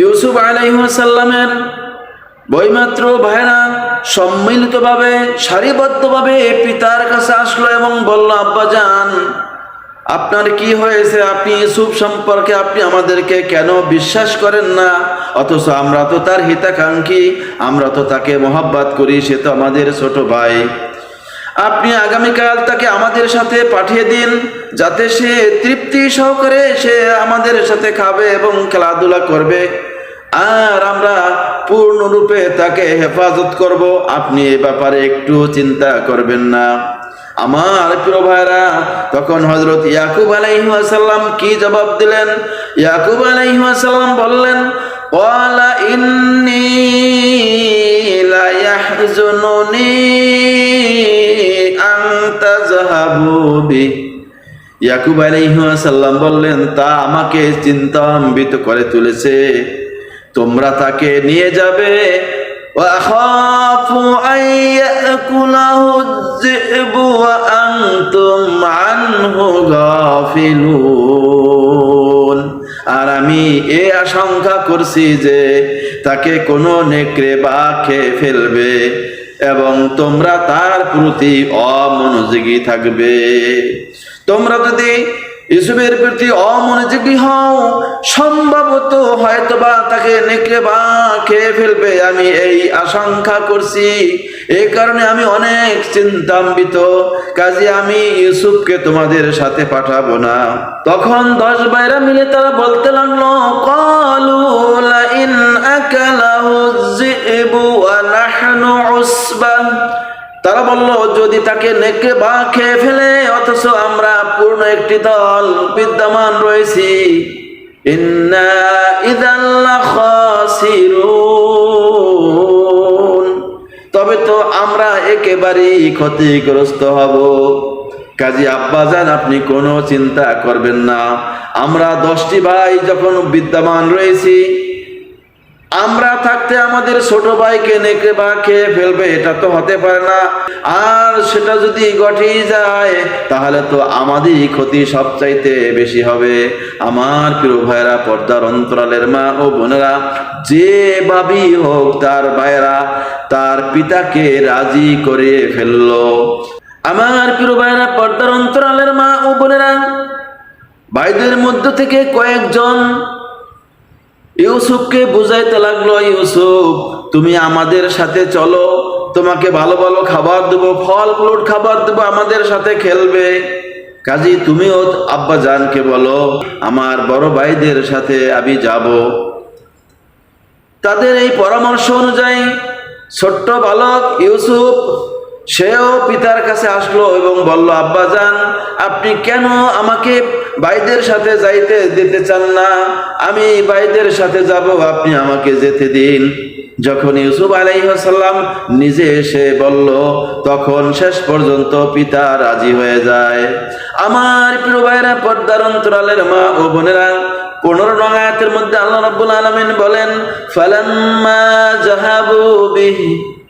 ইউসুফ আলাইসাল্লামের বইমাত্র ভাইরা সম্মিলিতভাবে, সারিবদ্ধভাবে পিতার কাছে আসলো এবং বলল আব্বাজান আপনার কি হয়েছে? আপনি ইউসুফ সম্পর্কে আপনি আমাদেরকে কেন বিশ্বাস করেন না? অথচ আমরা তো তার হিতাকাঙ্ক্ষী, আমরা তো তাকে মহাব্বাত করি, সে তো আমাদের ছোট ভাই। আপনি আগামীকাল তাকে আমাদের সাথে পাঠিয়ে দিন, যাতে সে তৃপ্তি সহকারে সে আমাদের সাথে খাবে এবং খেলাধুলা করবে। আর আমরা পূর্ণরূপে তাকে হেফাজত করব। আপনি এ ব্যাপারে একটু চিন্তা করবেন না। আমার প্রিয় ভাইরা, তখন হজরত ইয়াকুব আলাইহাসাল্লাম কি জবাব দিলেন? ইয়াকুব আলাইহাসাল্লাম বললেন قال إني لا يحزنني أن تذهبوا به ইয়াকুব আলাইহাসাল্লাম বললেন তা আমাকে চিন্তাম্বিত করে তুলেছে তোমরা তাকে নিয়ে যাবে وأخاف এ আশঙ্কা করছি যে তাকে কোনো নেকড়ে বা খেয়ে ফেলবে এবং তোমরা তার প্রতি অমনোযোগী থাকবে। তোমরা যদি ইসুফের প্রতি অমনোযোগী হও। সম্ভবত হয়তোবা তাকে নেকড়ে বা খেয়ে ফেলবে। আমি এই আশঙ্কা করছি। এই কারণে আমি অনেক চিন্তাম্বিত কাজে আমি ইউসুফকে তোমাদের সাথে পাঠাবো না। তখন দশ বাইরা মিলে তারা বলতে লাগল, কলু বলল, যদি তাকে নেকড়ে বা খেয়ে ফেলে, অথচ আমরা পূর্ণ একটি দল, বিদ্যমান রয়েছি। তবে তো আমরা একেবারেই ক্ষতিগ্রস্ত হব। কাজী আব্বাজান, আপনি কোনো চিন্তা করবেন না। আমরা দশটি ভাই যখন বিদ্যমান রয়েছি আমরা থাকতে আমাদের ছোট ভাইকে নেকড়ে বা খেয়ে ফেলবে, এটা তো হতে পারে না। আর সেটা যদি ঘটেই যায়, তাহলে তো আমাদেরই ক্ষতি সবচাইতে বেশি হবে। আমার প্রিয় ভাইরা পর্দার অন্তরালের মা ও বোনেরা যে ভাবি হোক তার ভাইরা তার পিতাকে রাজি করে ফেলল। আমার প্রিয় ভাইরা পর্দার অন্তরালের মা ও বোনেরা, ভাইদের মধ্য থেকে কয়েকজন ইউসুফকে বুঝাইতে লাগল, ইউসুফ, তুমি আমাদের সাথে চলো। তোমাকে ভালো ভালো খাবার দেবো ফল ফ্লুট খাবার দেবো, আমাদের সাথে খেলবে। কাজী তুমিও আব্বা জানকে বলো, আমার বড় ভাইদের সাথে আমি যাব। তাদের এই পরামর্শ অনুযায়ী ছোট্ট বালক ইউসুফ, সেও পিতার কাছে আসলো এবং বলল আব্বা যান আপনি কেন আমাকে ভাইদের সাথে যাইতে দিতে চান না। আমি ভাইদের সাথে যাব, আপনি আমাকে যেতে দিন। যখন ইউসুফ আলাইসাল্লাম নিজে এসে বলল, তখন শেষ পর্যন্ত পিতা রাজি হয়ে যায়। আমার প্রিয় ভাইরা, পর্দার অন্তরালের মা ও বোনেরা, পনেরো নং মধ্যে আল্লাহ রাব্বুল আলামিন বলেন, ফালাম্মা জাহাবু বিহি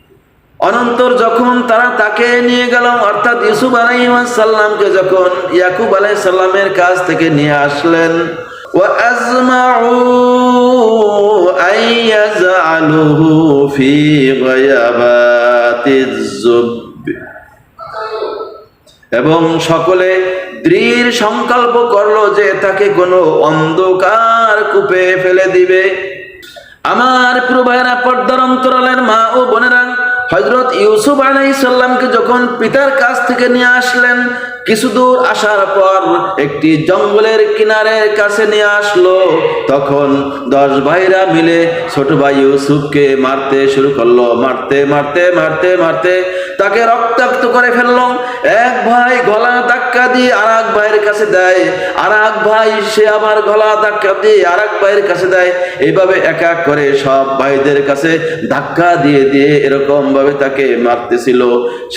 অনন্তর যখন তারা তাকে নিয়ে গেল, অর্থাৎ ইসুফ আলাইসাল্লামকে যখন ইয়াকুব আলাই সাল্লামের কাছ থেকে নিয়ে আসলেন এবং সকলে দৃঢ় সংকল্প করল যে তাকে কোনো অন্ধকার কূপে ফেলে দিবে। আমার প্রভায়রা পর্দার অন্তরালের মা ও বোনেরা হজরত ইউসুফ আলাইসাল্লামকে যখন পিতার কাছ থেকে নিয়ে আসলেন, কিছু দূর আসার পর একটি জঙ্গলের কিনারের কাছে নিয়ে আসলো। তখন দশ ভাইরা মিলে ছোট ভাই ইউসুফকে মারতে শুরু করল। মারতে মারতে মারতে মারতে তাকে রক্তাক্ত করে ফেলল। এক ভাই গলা ধাক্কা দিয়ে আর ভাইয়ের কাছে দেয় আর এক ভাই সে আবার গলা ধাক্কা দিয়ে আর এক ভাইয়ের কাছে দেয়। এইভাবে এক এক করে সব ভাইদের কাছে ধাক্কা দিয়ে দিয়ে এরকম ভাবে তাকে মারতেছিল।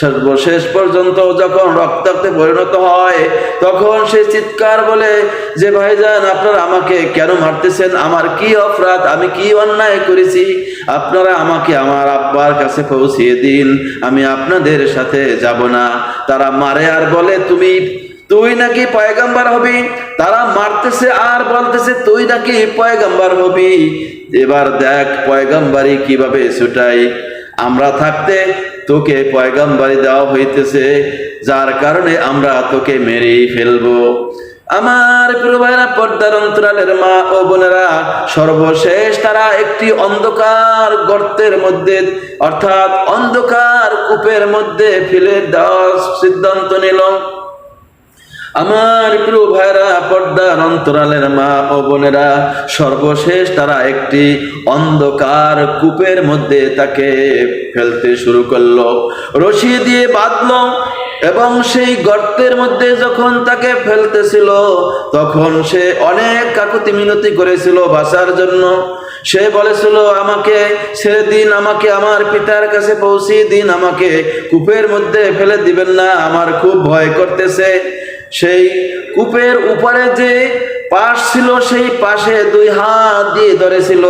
সর্বশেষ পর্যন্ত যখন রক্তাক্তে পরিণত হয়, তখন সে চিৎকার বলে যে, ভাইজান, আপনারা আমাকে কেন মারতেছেন? আমার কি অপরাধ? আমি কি অন্যায় করেছি? আপনারা আমাকে আমার আব্বার কাছে পৌঁছিয়ে দিন। আমি আপনাদের সাথে যাব না। তারা মারে আর বলে, তুমি তুই নাকি পয়গাম্বার হবি? তারা মারতেছে আর বলতেছে, তুই নাকি পয়গাম্বার হবি? এবার দেখ পয়গাম্বারি কীভাবে ছুটাই আমরা থাকতে তোকে পয়গাম্বারি দেওয়া হইতেছে, যার কারণে আমরা তোকে মেরেই ফেলব। আমার প্রিয় ভাইরা, পর্দার অন্তরালের মা ও বোনেরা, সর্বশেষ তারা একটি অন্ধকার গর্তের মধ্যে, অর্থাৎ অন্ধকার কূপের মধ্যে ফেলে দেওয়ার সিদ্ধান্ত নিল। আমার প্রিয় ভাইরা পর্দার অন্তরালের মা ও বোনেরা, সর্বশেষ তারা একটি অন্ধকার কূপের মধ্যে তাকে ফেলতে শুরু করল। রশি দিয়ে বাঁধলো এবং সেই গর্তের মধ্যে যখন তাকে ফেলতেছিল, তখন সে অনেক কাকুতি মিনতি করেছিল বাঁচার জন্য। সে বলেছিল আমাকে ছেড়ে দিন, আমাকে আমার পিতার কাছে পৌঁছিয়ে দিন, আমাকে কূপের মধ্যে ফেলে দিবেন না, আমার খুব ভয় করতেছে। সেই কূপের উপরে যে পাশ ছিল, সেই পাশে দুই হাত দিয়ে ধরেছিল।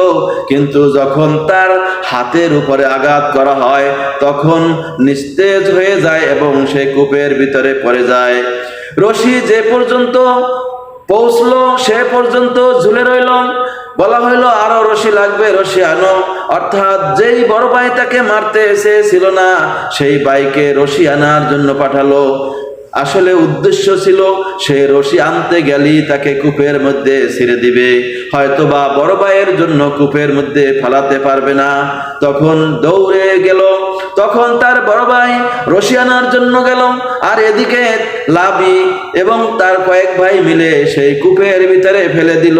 কিন্তু যখন তার হাতের উপরে আঘাত করা হয়, তখন নিস্তেজ হয়ে যায় এবং সে কূপের ভিতরে পড়ে যায়। রশি যে পর্যন্ত পৌঁছলো, সে পর্যন্ত ঝুলে রইল। বলা হইল, আরও রশি লাগবে, রশি আনো। অর্থাৎ যেই বড় ভাই তাকে মারতে এসেছিল না, সেই বাইকে রশি আনার জন্য পাঠালো। আসলে উদ্দেশ্য ছিল সে রশি আনতে গেলেই তাকে কূপের মধ্যে ছেড়ে দিবে। হয়তো বা বড় ভাইয়ের জন্য কূপের মধ্যে ফালাতে পারবে না। তখন দৌড়ে গেল। তখন তার বড় ভাই রশি আনার জন্য গেল। আর এদিকে লাভি এবং তার কয়েক ভাই মিলে সেই কূপের ভিতরে ফেলে দিল।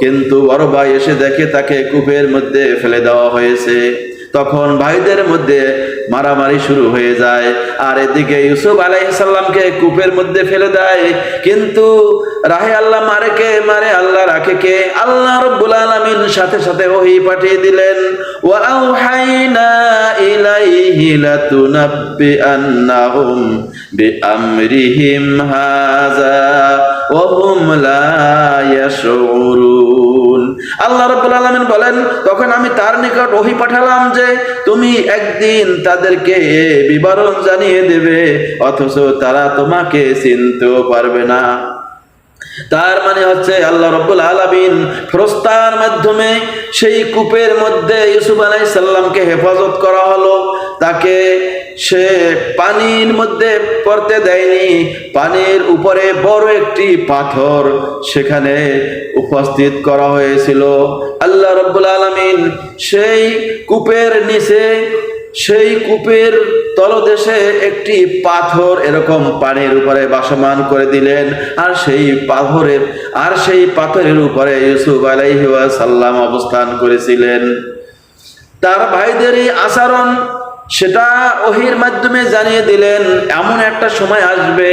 কিন্তু বড় ভাই এসে দেখে তাকে কূপের মধ্যে ফেলে দেওয়া হয়েছে। তখন ভাইদের মধ্যে মারামারি শুরু হয়ে যায়। আর এদিকে ইউসুফ আলাইসাল্লামকে কূপের মধ্যে ফেলে দেয়। কিন্তু রাহে আল্লাহ মারে কে? মারে আল্লাহ, রাখে কে? আল্লাহ রব্বুল আলামিন সাথে সাথে ওহি পাঠিয়ে দিলেন। ওয়া আউহাইনা ইলাইহি হুম লা ইয়াশউরুন। আল্লাহ রব আলমিন বলেন, তখন আমি তার নিকট ওহি পাঠালাম যে, তুমি একদিন তাদেরকে বিবরণ জানিয়ে দেবে, অথচ তারা তোমাকে চিনতেও পারবে না। তার মানে হচ্ছে আল্লাহ রব্বুল আলামিন ফেরস্তার মাধ্যমে সেই কূপের মধ্যে ইউসুফ আলাইহিস সাল্লামকে হেফাজত করা হলো। তাকে সে পানির মধ্যে পড়তে দেয়নি। পানির উপরে বড় একটি পাথর সেখানে উপস্থিত করা হয়েছিল। আল্লাহ রব্বুল আলামিন সেই কূপের নিচে সেই কূপের তলদেশে একটি পাথর এরকম পানির উপরে বাসমান করে দিলেন। আর সেই পাথরের, আর সেই পাথরের উপরে ইউসুফ আলাইহি সাল্লাম অবস্থান করেছিলেন। তার ভাইদেরই আচরণ সেটা ওহির মাধ্যমে জানিয়ে দিলেন, এমন একটা সময় আসবে,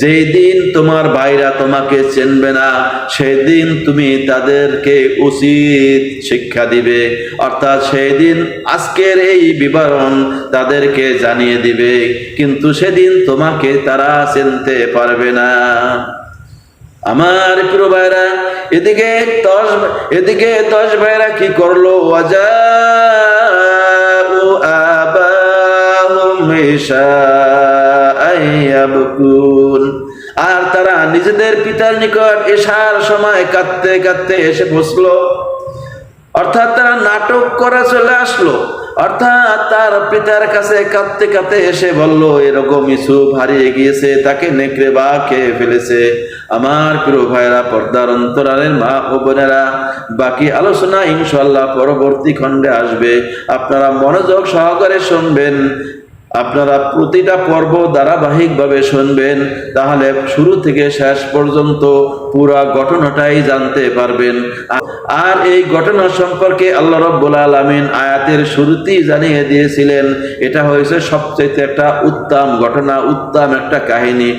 যেই দিন তোমার ভাইরা তোমাকে চেনবে না, সেই দিন তুমি তাদেরকে উচিত শিক্ষা দিবে। অর্থাৎ সেই দিন আজকের এই বিবরণ তাদেরকে জানিয়ে দিবে, কিন্তু সেদিন তোমাকে তারা চিনতে পারবে না। আমার প্রিয় ভাইরা, এদিকে দশ এদিকে দশ ভাইরা কি করল? ওয়াজাউ আর তারা নিজেদের পিতার নিকট এসার সময় কাঁদতে কাঁদতে এসে বসল অর্থাৎ তারা নাটক করা চলে আসলো। অর্থাৎ তার পিতার কাছে কাঁদতে কাঁদতে এসে বলল, এরকম ইসুফ হারিয়ে গিয়েছে, তাকে নেকড়ে বা খেয়ে ফেলেছে। আমার প্রিয় ভাইরা পর্দার অন্তরালের মা ও বোনেরা, বাকি আলোচনা ইনশাল্লাহ পরবর্তী খণ্ডে আসবে। আপনারা মনোযোগ সহকারে শুনবেন। আপনারা প্রতিটা পর্ব ধারাবাহিকভাবে শুনবেন, তাহলে শুরু থেকে শেষ পর্যন্ত পুরা ঘটনাটাই জানতে পারবেন। আর এই ঘটনা সম্পর্কে আল্লাহ রব্বুল আলমিন আয়াতের শুরুতেই জানিয়ে দিয়েছিলেন, এটা হয়েছে সবচেয়ে একটা উত্তম ঘটনা, উত্তম একটা কাহিনী।